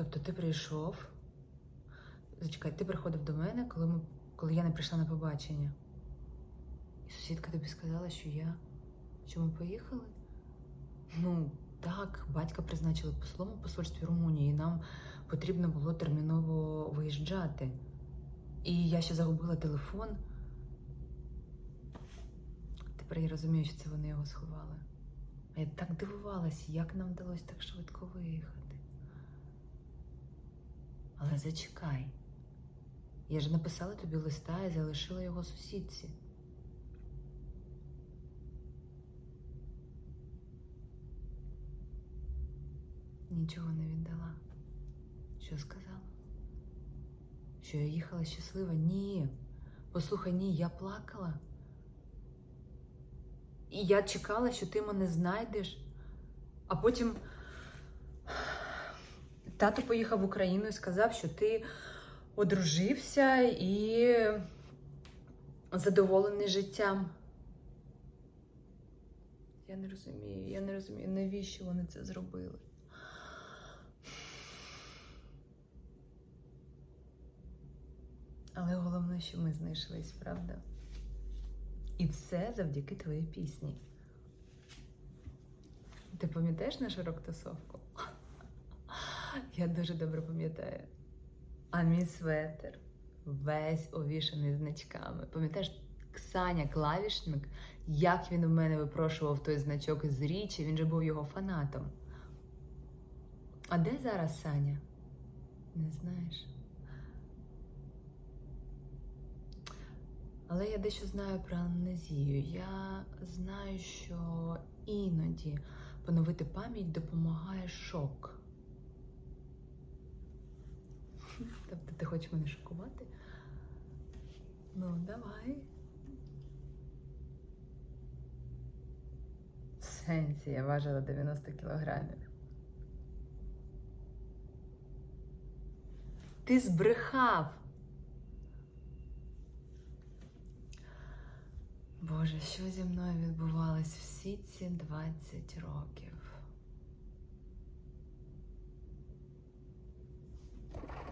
Тобто ти прийшов. Зачекай, ти приходив до мене, коли, ми, коли я не прийшла на побачення. І сусідка тобі сказала, що я. Що ми поїхали? Ну, так, батька призначили послом у посольстві Румунії, і нам потрібно було терміново виїжджати. І я ще загубила телефон. Тепер я розумію, що це вони його сховали. А я так дивувалась, як нам вдалося так швидко виїхати. Але зачекай. Я ж написала тобі листа і залишила його сусідці. Нічого не віддала. Що сказала? Що я їхала щаслива? Ні. Послухай, ні, я плакала. І я чекала, що ти мене знайдеш. А потім тато поїхав в Україну і сказав, що ти одружився і задоволений життям. Я не розумію, я не розумію, навіщо вони це зробили. Але головне, що ми знайшлись, правда? І все завдяки твоїй пісні. Ти пам'ятаєш нашу рок-тусовку? Я дуже добре пам'ятаю. А мій светер весь овішаний значками. Пам'ятаєш, Ксаня клавішник, як він у мене випрошував той значок з річі, він же був його фанатом. А де зараз Саня? Не знаєш? Але я дещо знаю про амнезію. Я знаю, що іноді поновити пам'ять допомагає шок. Тобто ти хочеш мене шокувати? Ну, давай. В сенсі я важила 90 кілограмів. Ти збрехав. Боже, що зі мною відбувалось всі ці 20 років?